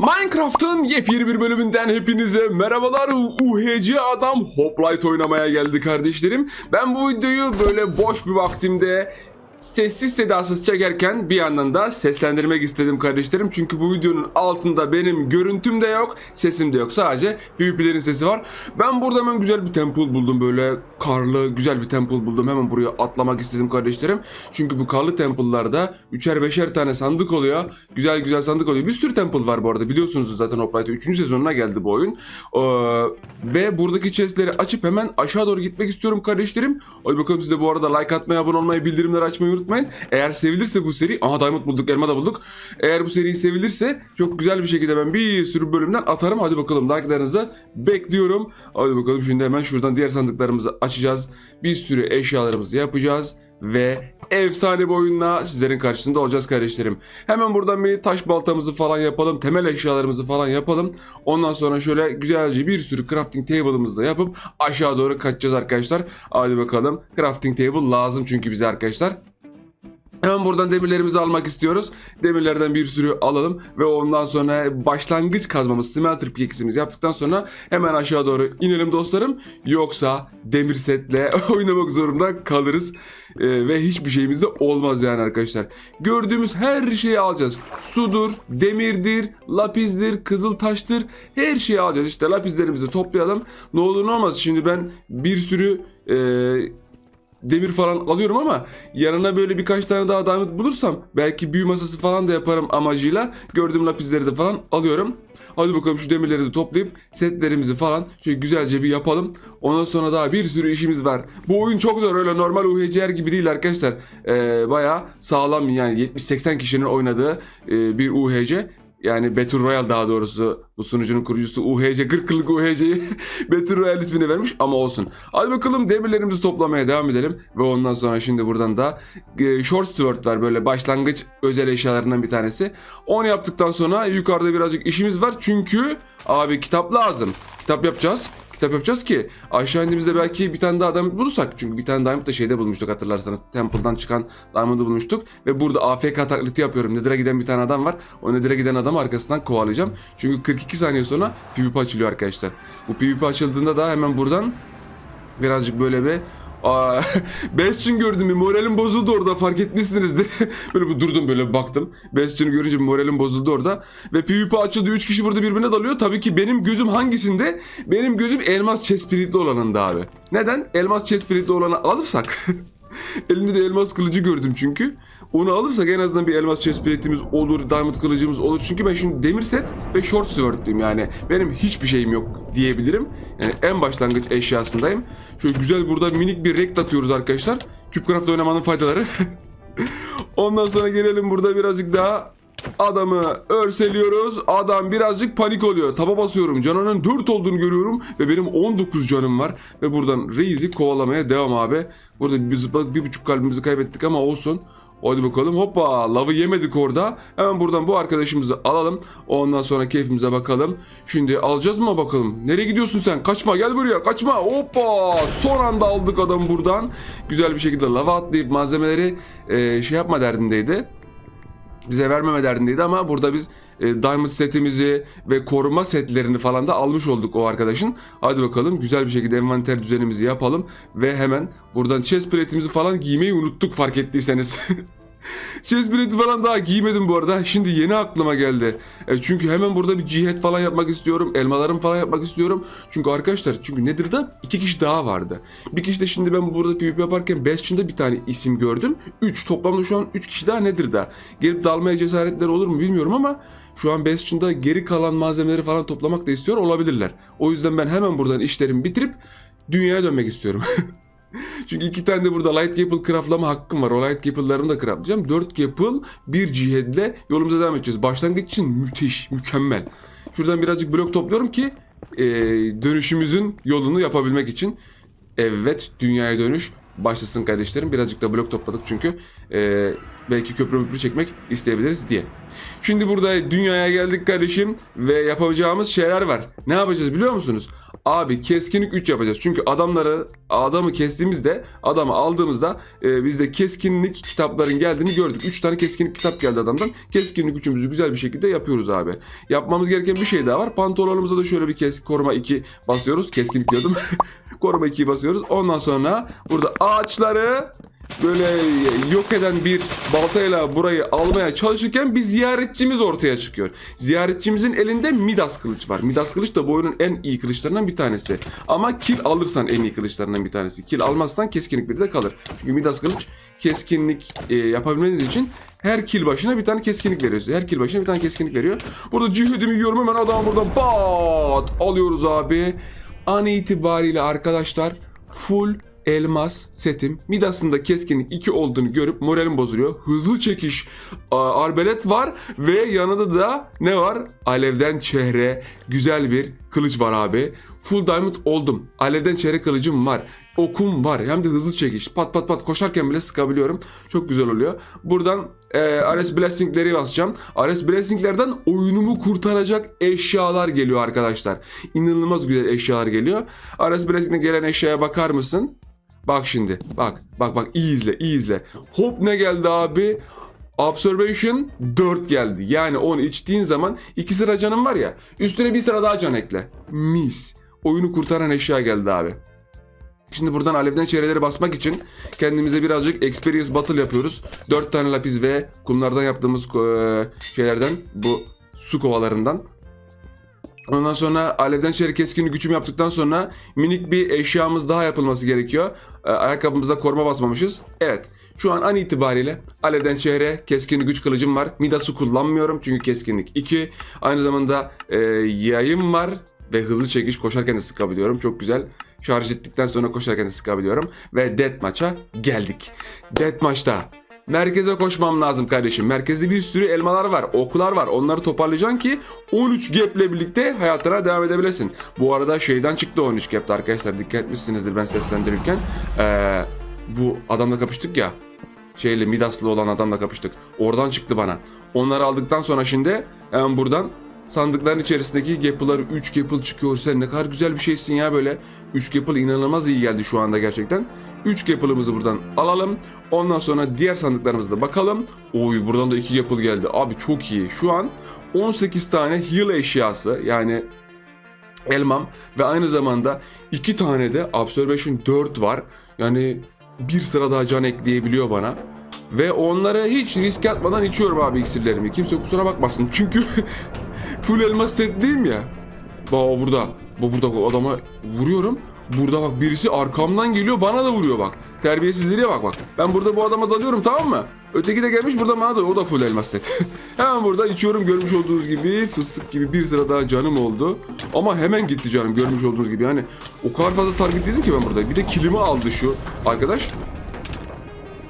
Minecraft'ın yepyeni bir bölümünden hepinize merhabalar. UHC adam Hoplite oynamaya geldi kardeşlerim. Ben bu videoyu böyle boş bir vaktimde sessiz sedasız çekerken bir yandan da seslendirmek istedim kardeşlerim. Çünkü bu videonun altında benim görüntüm de yok, sesim de yok. Sadece PvP'lerin sesi var. Ben burada hemen güzel bir temple buldum. Böyle karlı güzel bir temple buldum. Hemen buraya atlamak istedim kardeşlerim. Çünkü bu karlı temple'larda üçer beşer tane sandık oluyor. Güzel güzel sandık oluyor. Bir sürü temple var bu arada. Biliyorsunuz zaten Hoplite'ın 3. sezonuna geldi bu oyun. Ee, ve buradaki chestleri açıp hemen aşağı doğru gitmek istiyorum kardeşlerim. Hadi bakalım siz de bu arada like atmayı, abone olmayı, bildirimleri açmayı unutmayın. Eğer sevilirse bu seri... Aha diamond bulduk, elma da bulduk. Eğer bu seri sevilirse çok güzel bir şekilde ben bir sürü bölümden atarım. Hadi bakalım like'larınızı bekliyorum. Hadi bakalım şimdi hemen şuradan diğer sandıklarımızı açacağız. Bir sürü eşyalarımızı yapacağız. Ve efsane bir oyunla sizlerin karşısında olacağız kardeşlerim. Hemen buradan bir taş baltamızı falan yapalım. Temel eşyalarımızı falan yapalım. Ondan sonra şöyle güzelce bir sürü crafting table'ımızı da yapıp aşağı doğru kaçacağız arkadaşlar. Hadi bakalım. Crafting table lazım çünkü bize arkadaşlar. Hemen buradan demirlerimizi almak istiyoruz. Demirlerden bir sürü alalım ve ondan sonra başlangıç kazmamız, smelter pickaxe'imizi yaptıktan sonra hemen aşağı doğru inelim dostlarım. Yoksa demir setle oynamak zorunda kalırız Ee, ve hiçbir şeyimiz de olmaz yani arkadaşlar. Gördüğümüz her şeyi alacağız. Sudur, demirdir, lapizdir, kızıl taştır her şeyi alacağız. İşte lapizlerimizi toplayalım. Ne olur ne olmaz. Şimdi ben bir sürü... eee demir falan alıyorum ama yanına böyle birkaç tane daha diamond bulursam belki büyü masası falan da yaparım amacıyla gördüğüm lapisleri de falan alıyorum. Hadi bakalım şu demirleri de toplayıp setlerimizi falan şöyle güzelce bir yapalım. Ondan sonra daha bir sürü işimiz var. Bu oyun çok zor öyle normal UHCR gibi değil arkadaşlar. Ee, bayağı sağlam yani 70-80 kişinin oynadığı e, bir UHC. Yani Battle Royale daha doğrusu bu sunucunun kurucusu UHC 40 yıllık UHC'yi Battle Royale ismini vermiş ama olsun. Hadi bakalım demirlerimizi toplamaya devam edelim ve ondan sonra şimdi buradan da e, short sword var böyle başlangıç özel eşyalarından bir tanesi. Onu yaptıktan sonra yukarıda birazcık işimiz var çünkü abi kitap lazım. Kitap yapacağız kitap yapacağız ki aşağı indiğimizde belki bir tane daha diamond bulursak. Çünkü bir tane diamond da şeyde bulmuştuk hatırlarsanız. Temple'dan çıkan diamond'ı bulmuştuk. Ve burada AFK taklidi yapıyorum. Nether'a giden bir tane adam var. O Nether'a giden adamı arkasından kovalayacağım. Çünkü 42 saniye sonra PvP açılıyor arkadaşlar. Bu PvP açıldığında da hemen buradan birazcık böyle bir Aa, Bastion gördüm bir moralim bozuldu orada fark etmişsinizdir. böyle bir durdum böyle bir baktım. Bastion'ı görünce bir moralim bozuldu orada. Ve PvP açıldı 3 kişi burada birbirine dalıyor. Tabii ki benim gözüm hangisinde? Benim gözüm elmas chestplate'li olanında abi. Neden? Elmas chestplate'li olanı alırsak. Elinde de elmas kılıcı gördüm çünkü. Onu alırsak en azından bir elmas chestplate'imiz olur, diamond kılıcımız olur. Çünkü ben şimdi demir set ve short sword'luyum yani. Benim hiçbir şeyim yok diyebilirim. Yani en başlangıç eşyasındayım. Şöyle güzel burada minik bir rekt atıyoruz arkadaşlar. Cubecraft oynamanın faydaları. Ondan sonra gelelim burada birazcık daha Adamı örseliyoruz. Adam birazcık panik oluyor. Taba basıyorum. Canının 4 olduğunu görüyorum. Ve benim 19 canım var. Ve buradan Reis'i kovalamaya devam abi. Burada biz bir buçuk kalbimizi kaybettik ama olsun. Hadi bakalım hoppa lavı yemedik orada. Hemen buradan bu arkadaşımızı alalım. Ondan sonra keyfimize bakalım. Şimdi alacağız mı bakalım. Nereye gidiyorsun sen? Kaçma gel buraya kaçma. Hoppa son anda aldık adamı buradan. Güzel bir şekilde lava atlayıp malzemeleri e, şey yapma derdindeydi bize vermeme derdindeydi ama burada biz e, Diamond setimizi ve koruma setlerini falan da almış olduk o arkadaşın. Hadi bakalım güzel bir şekilde envanter düzenimizi yapalım ve hemen buradan chest plate'imizi falan giymeyi unuttuk fark ettiyseniz. Chest plate falan daha giymedim bu arada. Şimdi yeni aklıma geldi. E, çünkü hemen burada bir cihet falan yapmak istiyorum. Elmalarım falan yapmak istiyorum. Çünkü arkadaşlar çünkü Nether'da iki kişi daha vardı. Bir kişi de şimdi ben burada PvP yaparken Bastion'da bir tane isim gördüm. 3 toplamda şu an 3 kişi daha Nether'da. Gelip dalmaya cesaretleri olur mu bilmiyorum ama şu an Bastion'da geri kalan malzemeleri falan toplamak da istiyor olabilirler. O yüzden ben hemen buradan işlerimi bitirip dünyaya dönmek istiyorum. Çünkü iki tane de burada Light Gapple craftlama hakkım var. O Light Gapple'larımı da craftlayacağım. 4 Gapple, bir cihedle yolumuza devam edeceğiz. Başlangıç için müthiş, mükemmel. Şuradan birazcık blok topluyorum ki e, dönüşümüzün yolunu yapabilmek için. Evet, dünyaya dönüş başlasın kardeşlerim. Birazcık da blok topladık çünkü e, belki köprü müprü çekmek isteyebiliriz diye. Şimdi burada dünyaya geldik kardeşim ve yapacağımız şeyler var. Ne yapacağız biliyor musunuz? Abi keskinlik 3 yapacağız. Çünkü adamları adamı kestiğimizde adamı aldığımızda e, biz de keskinlik kitapların geldiğini gördük. 3 tane keskinlik kitap geldi adamdan. Keskinlik 3'ümüzü güzel bir şekilde yapıyoruz abi. Yapmamız gereken bir şey daha var. Pantolonumuza da şöyle bir kes koruma 2 basıyoruz. Keskinlik diyordum. koruma 2'yi basıyoruz. Ondan sonra burada ağaçları böyle yok eden bir baltayla burayı almaya çalışırken bir ziyaretçimiz ortaya çıkıyor. Ziyaretçimizin elinde Midas kılıç var. Midas kılıç da bu oyunun en iyi kılıçlarından bir tanesi. Ama kill alırsan en iyi kılıçlarından bir tanesi. Kill almazsan keskinlik bir de kalır. Çünkü Midas kılıç keskinlik e, yapabilmeniz için her kill başına bir tane keskinlik veriyor. Her kill başına bir tane keskinlik veriyor. Burada cihadimi yiyorum hemen adamı buradan bat alıyoruz abi. An itibariyle arkadaşlar full elmas setim. Midas'ında keskinlik 2 olduğunu görüp moralim bozuluyor. Hızlı çekiş arbelet var ve yanında da ne var? Alevden çehre güzel bir kılıç var abi. Full diamond oldum. Alevden çehre kılıcım var. Okum var. Hem de hızlı çekiş. Pat pat pat koşarken bile sıkabiliyorum. Çok güzel oluyor. Buradan e, Ares Blessing'leri basacağım. Ares Blessing'lerden oyunumu kurtaracak eşyalar geliyor arkadaşlar. İnanılmaz güzel eşyalar geliyor. Ares Blessing'de gelen eşyaya bakar mısın? Bak şimdi. Bak. Bak bak iyi izle. iyi izle. Hop ne geldi abi? Observation 4 geldi. Yani onu içtiğin zaman iki sıra canın var ya. Üstüne bir sıra daha can ekle. Mis. Oyunu kurtaran eşya geldi abi. Şimdi buradan alevden çevreleri basmak için kendimize birazcık experience battle yapıyoruz. 4 tane lapis ve kumlardan yaptığımız e, şeylerden bu su kovalarından. Ondan sonra alevden çeyrek keskinlik gücüm yaptıktan sonra minik bir eşyamız daha yapılması gerekiyor. E, ayakkabımıza koruma basmamışız. Evet. Şu an an itibariyle alevden çehre keskinlik güç kılıcım var. Midas'ı kullanmıyorum çünkü keskinlik 2. Aynı zamanda e, yayım var ve hızlı çekiş koşarken de sıkabiliyorum. Çok güzel. Şarj ettikten sonra koşarken de sıkabiliyorum. Ve Deathmatch'a geldik. Deathmatch'ta Merkeze koşmam lazım kardeşim. Merkezde bir sürü elmalar var, oklar var. Onları toparlayacaksın ki 13 gap'le birlikte hayatına devam edebilesin. Bu arada şeyden çıktı 13 gap'te arkadaşlar. Dikkat etmişsinizdir ben seslendirirken. Ee, bu adamla kapıştık ya. Şeyle Midas'lı olan adamla kapıştık. Oradan çıktı bana. Onları aldıktan sonra şimdi hemen buradan sandıkların içerisindeki Gapple'lar 3 Gapple çıkıyor. Sen ne kadar güzel bir şeysin ya böyle. 3 Gapple inanılmaz iyi geldi şu anda gerçekten. 3 Gapple'ımızı buradan alalım. Ondan sonra diğer sandıklarımıza da bakalım. Oy buradan da 2 Gapple geldi. Abi çok iyi. Şu an 18 tane heal eşyası yani elmam ve aynı zamanda 2 tane de Observation 4 var. Yani bir sıra daha can ekleyebiliyor bana. Ve onları hiç risk atmadan içiyorum abi iksirlerimi. Kimse kusura bakmasın. Çünkü full elmas set değil mi ya? Bak burada. Bu burada bu adama vuruyorum. Burada bak birisi arkamdan geliyor bana da vuruyor bak. Terbiyesizliğe bak bak. Ben burada bu adama dalıyorum tamam mı? Öteki de gelmiş burada bana da o da full elmas set. hemen burada içiyorum görmüş olduğunuz gibi fıstık gibi bir sıra daha canım oldu. Ama hemen gitti canım görmüş olduğunuz gibi. Yani o kadar fazla target dedim ki ben burada. Bir de kilimi aldı şu arkadaş.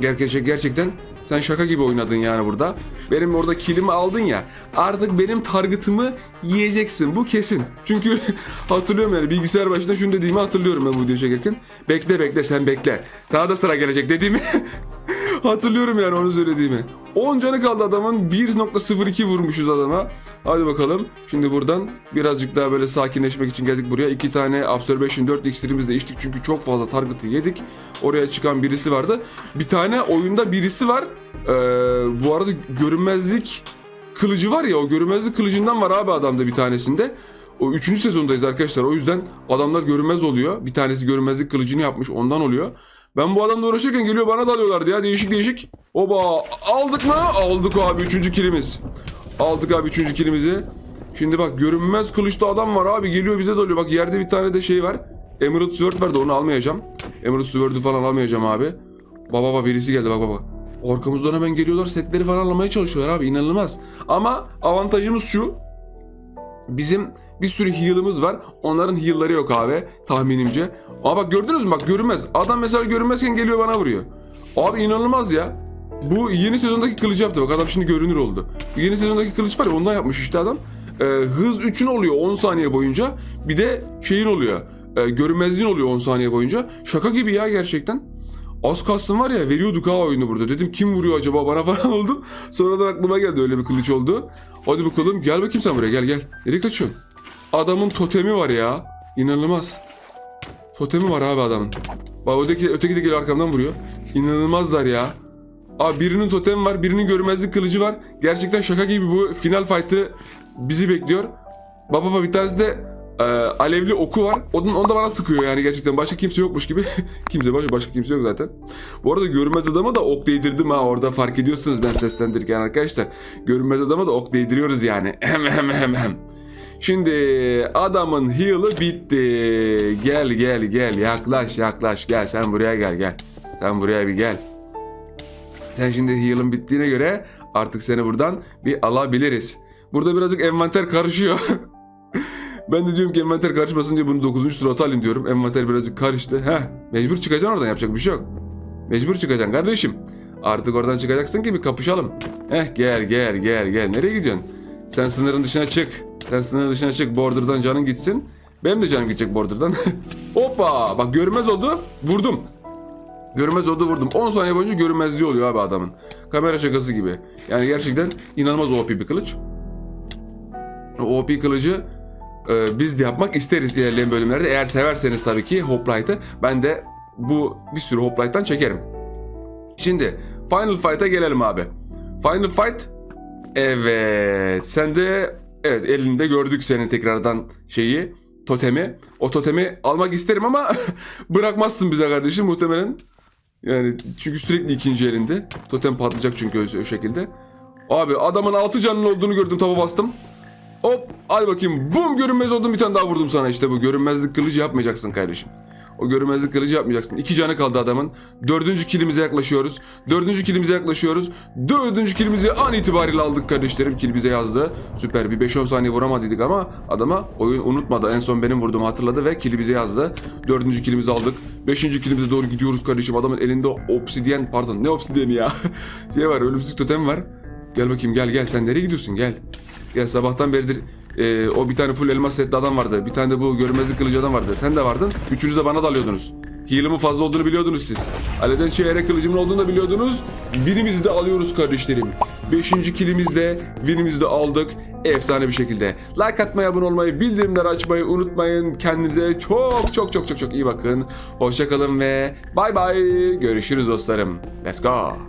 Gerçekten, gerçekten sen şaka gibi oynadın yani burada. Benim orada kilimi aldın ya. Artık benim targetımı yiyeceksin. Bu kesin. Çünkü hatırlıyorum yani bilgisayar başında şunu dediğimi hatırlıyorum ben bu videoyu çekerken. Bekle bekle sen bekle. Sana da sıra gelecek dediğimi hatırlıyorum yani onu söylediğimi. 10 canı kaldı adamın. 1.02 vurmuşuz adama. Hadi bakalım. Şimdi buradan birazcık daha böyle sakinleşmek için geldik buraya. İki tane Observation 4 iksirimizi içtik çünkü çok fazla target'ı yedik. Oraya çıkan birisi vardı. Bir tane oyunda birisi var. Ee, bu arada görünmezlik kılıcı var ya o görünmezlik kılıcından var abi adamda bir tanesinde. O üçüncü sezondayız arkadaşlar. O yüzden adamlar görünmez oluyor. Bir tanesi görünmezlik kılıcını yapmış ondan oluyor. Ben bu adamla uğraşırken geliyor bana dalıyorlardı ya değişik değişik. Oba aldık mı? Aldık abi üçüncü kilimiz. Aldık abi üçüncü kilimizi. Şimdi bak görünmez kılıçlı adam var abi geliyor bize dalıyor. Bak yerde bir tane de şey var. Emerald Sword var da onu almayacağım. Emerald Sword'u falan almayacağım abi. Baba baba birisi geldi bak baba. Arkamızdan hemen geliyorlar setleri falan almaya çalışıyorlar abi inanılmaz. Ama avantajımız şu. Bizim bir sürü heal'ımız var. Onların heal'ları yok abi tahminimce. Ama bak gördünüz mü bak görünmez. Adam mesela görünmezken geliyor bana vuruyor. Abi inanılmaz ya. Bu yeni sezondaki kılıcı yaptı bak adam şimdi görünür oldu. Yeni sezondaki kılıç var ya ondan yapmış işte adam. Ee, hız 3'ün oluyor 10 saniye boyunca. Bir de şeyin oluyor. E, görünmezliğin oluyor 10 saniye boyunca. Şaka gibi ya gerçekten. Az kalsın var ya veriyorduk ha oyunu burada. Dedim kim vuruyor acaba bana falan oldum. Sonradan aklıma geldi öyle bir kılıç oldu. Hadi bakalım gel bakayım sen buraya gel gel. Nereye kaçıyorsun? Adamın totemi var ya. İnanılmaz. Totemi var abi adamın. Bak öteki, öteki de geliyor arkamdan vuruyor. İnanılmazlar ya. Abi birinin totemi var, birinin görmezlik kılıcı var. Gerçekten şaka gibi bu final fight'ı bizi bekliyor. Baba baba bir tanesi de e, alevli oku var. Onun, onu da bana sıkıyor yani gerçekten. Başka kimse yokmuş gibi. kimse başka, başka kimse yok zaten. Bu arada görünmez adama da ok değdirdim ha orada fark ediyorsunuz ben seslendirirken arkadaşlar. Görünmez adama da ok değdiriyoruz yani. Hem hem hem hem. Şimdi adamın heal'ı bitti. Gel gel gel yaklaş yaklaş gel sen buraya gel gel. Sen buraya bir gel. Sen şimdi heal'ın bittiğine göre artık seni buradan bir alabiliriz. Burada birazcık envanter karışıyor. ben de diyorum ki envanter karışmasın diye bunu 9. slota alayım diyorum. Envanter birazcık karıştı. Heh mecbur çıkacaksın oradan yapacak bir şey yok. Mecbur çıkacaksın kardeşim. Artık oradan çıkacaksın ki bir kapışalım. Heh gel gel gel gel. Nereye gidiyorsun? Sen sınırın dışına çık. Sen sınırın dışına çık. Border'dan canın gitsin. Benim de canım gidecek Border'dan. Hoppa! Bak görmez oldu. Vurdum. Görünmez oldu vurdum. 10 saniye boyunca görünmezliği oluyor abi adamın. Kamera şakası gibi. Yani gerçekten inanılmaz OP bir kılıç. O OP kılıcı e, biz de yapmak isteriz ilerleyen bölümlerde. Eğer severseniz tabii ki Hoplite'ı ben de bu bir sürü Hoplite'dan çekerim. Şimdi Final Fight'a gelelim abi. Final Fight Evet sen de evet elinde gördük senin tekrardan şeyi totemi. O totemi almak isterim ama bırakmazsın bize kardeşim muhtemelen. Yani çünkü sürekli ikinci elinde. Totem patlayacak çünkü o, şekilde. Abi adamın altı canının olduğunu gördüm tava bastım. Hop hadi bakayım bum görünmez oldum bir tane daha vurdum sana işte bu görünmezlik kılıcı yapmayacaksın kardeşim. O görünmezlik kılıcı yapmayacaksın. İki canı kaldı adamın. Dördüncü kilimize yaklaşıyoruz. Dördüncü kilimize yaklaşıyoruz. Dördüncü kilimizi an itibariyle aldık kardeşlerim. Kil bize yazdı. Süper bir 5-10 saniye vuramadıydık ama adama oyun unutmadı. En son benim vurduğumu hatırladı ve kili bize yazdı. Dördüncü kilimizi aldık. Beşinci kilimize doğru gidiyoruz kardeşim. Adamın elinde obsidyen pardon ne obsidyeni ya. şey var ölümsüzlük totem var. Gel bakayım gel gel sen nereye gidiyorsun gel. Gel sabahtan beridir e, o bir tane full elmas setli adam vardı. Bir tane de bu görünmezlik kılıcı adam vardı. Sen de vardın. Üçünüz de bana dalıyordunuz. Heal'ımın fazla olduğunu biliyordunuz siz. Aleden çeyre kılıcımın olduğunu da biliyordunuz. Winimizi de alıyoruz kardeşlerim. Beşinci kilimizle winimizi de aldık. Efsane bir şekilde. Like atmayı, abone olmayı, bildirimleri açmayı unutmayın. Kendinize çok çok çok çok çok iyi bakın. Hoşçakalın ve bay bay. Görüşürüz dostlarım. Let's go.